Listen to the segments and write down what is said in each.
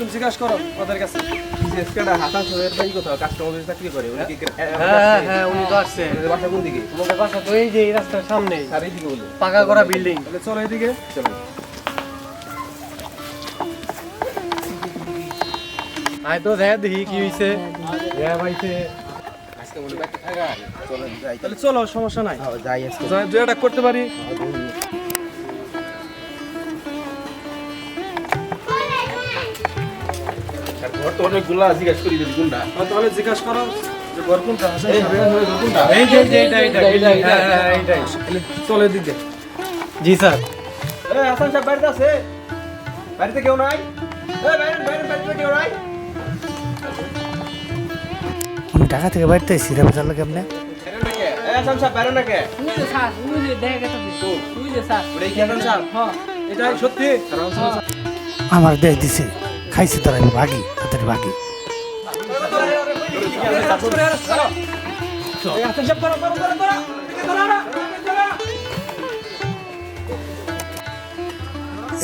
তুমি জিজ্ঞাসা করো ওদের কাছে। হ্যাঁ হ্যাঁ উনি তো আসছে। ওদের বাসা কোন দিকে? তোমাদের বাসা তো এই যে এই রাস্তার সামনে। আর এইদিকে বলে পাকা করা বিল্ডিং চলো এদিকে চলো। আয় তো দেখ দেখি কি হইছে। হ্যাঁ হয় চলো তাহলে চলো সমস্যা নাই। হ্যাঁ, যাই করতে পারি। ঘর তো অনেকগুলা জিজ্ঞেস করি যদি কোনটা? তাহলে জিজ্ঞাসা করো চলো এদিকে জি স্যার। হাসান সাহেব বাড়িতে আছে? বাড়িতে কেউ নাই? এই বাইরে বাইরে বাড়িতে কেউ নাই? আমি ঢাকা থেকে বাড়িতে এসেছি রে বাজার লাগে আপনি? বাইরে না কে এই হাসান সাহেব বাইরে না কে তুই যে স্যার তুই যে দেখা গেছে তুই যে স্যার। ওরে কি হাসান সাহেব? এটাই সত্যি? আমার দেশ দিছে। খাইছি তারা ভাগি তাদের ভাগি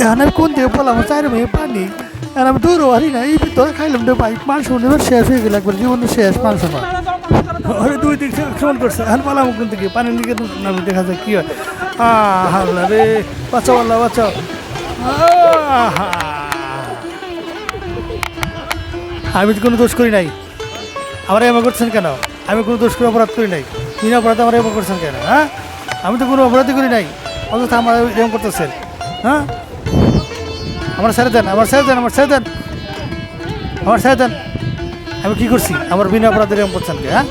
এখন আমি কোন দিকে বললাম? চার মেয়ে পানি। আর আমি দূর হারি না এই ভিতরে খাইলাম রে ভাই। মাংস এবার শেষ হয়ে গেল একবার জীবন শেষ মাংস না আরে দুই দিক থেকে সমান করছে, এখন পালাম কোন দিকে? পানির দিকে নামে দেখা যায় কি হয়। আহ রে। আমি তো কোনো দোষ করি নাই। আমার এমন করছেন কেন? আমি কোনো দোষ করে অপরাধ করি নাই। বিনা অপরাধ আমার এমন করছেন কেন হ্যাঁ? আমি তো কোনো অপরাধই করি নাই অথচ আমার এরকম করতেছেন হ্যাঁ? আমার ছেড়ে দেন আমার ছেড়ে দেন আমার ছেড়ে দেন। আমার ছেড়ে দেন। আমি কি করছি? আমার বিনা অপরাধে এরকম করছেন কে হ্যাঁ?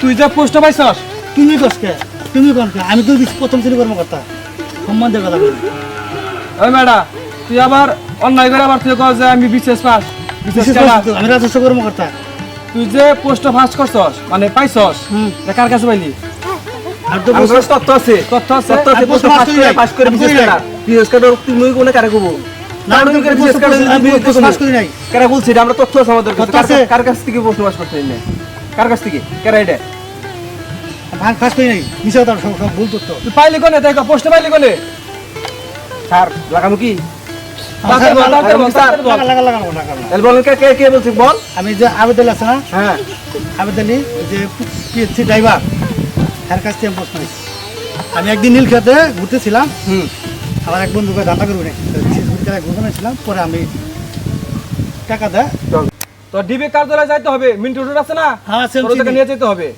তুই যা পোস্ট পাইছস? তুমি কসকে তুমি কনকে আমি তো প্রথম শ্রেণি কর্মকর্তা সম্মান কথা বলি ওই ম্যাডা তুই আবার অন্যায় করে আবার তুই কস যে আমি বিশেষ পাস বিশেষ আমি রাজস্ব কর্মকর্তা তুই যে পোস্ট ফার্স্ট করছস মানে পাইছস হুম। কার কাছে পাইলি? আর তো তথ্য আছে। তথ্য আছে? তথ্য আছে পোস্ট পাস পাস করে পাস করে বিশেষ করি তুমি কোনে কারে কবো না, আমি করে বিশেষ আমি পোস্ট পাস করি নাই। কারা বলছি এটা আমরা তথ্য আছে আমাদের কাছে? কার- কার কাছ থেকে পোস্ট পাস করতে কার কাছ থেকে? কারা এটা? ফাঁস করি নাই। মিশা তার সব সব ভুল তথ্য। তুই পাইলি কোনে? দেখ পোস্ট পাইলি কোনে? স্যার লাগামো কি তাড়াতাড়ি বল, তাড়াতাড়ি বল, তাড়াতাড়ি বল। লাগা লাগা লাগা লাগা লাগা। তাহলে বলেন কে কে কে বলছি? বল। আমি যে আবেদন আছে না হ্যাঁ। আবেদনী যে পিএসসি ড্রাইভার তার কাছ থেকে প্রশ্ন নিয়েছি। আমি একদিন নীলক্ষেতে ঘুরতেছিলাম। হুম। আমার এক বন্ধুকে ধান্দা করে ঘুরতে ছিলাম পরে আমি টাকা দেয়। তো ডিবি কার্যালয়ে যাইতে হবে মিন্টু রোড আছে না? হ্যাঁ, আছে, চিনি। নিয়ে যেতে হবে।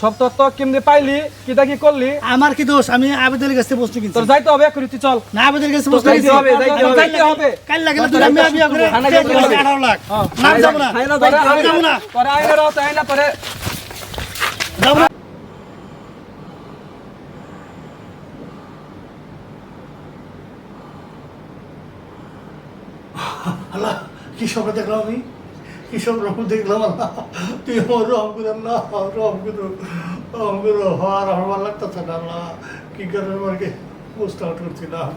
সব কেমনে পাইলি? কিটা কি করলি? আমার কি দোষ? আমি আবেদনের কাছে বস্তু কিনছি। তোর যাইতে হবে তুই চল। না আবেদনের কাছে বস্তু কিনছি। হবে, যাইতে হবে। কাল না তুই আমি করে থানায় যেতে হবে। আঠারো লাখ। হ্যাঁ। না। যাব না আমি। যাব না। তোরে তোরে। যাব না। আল্লাহ কি সব দেখলাম আমি? কি সব রকম দেখলাম না। তুই আমার রং করে না, রং করে রং করে হওয়ার আমার ভালো লাগতেছে না কি কারণে আমাকে পোস্ট আউট করছিলাম?